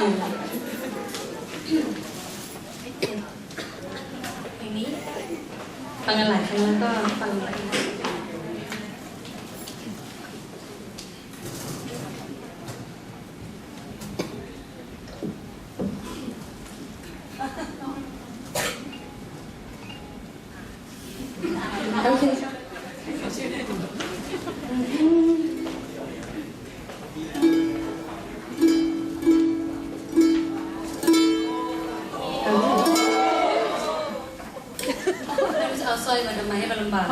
เงนี้ฟังกันหลายครั้งแล้วก็ฟังไปโอเค เอาสร้อยมาทำไมให้มันลำบาก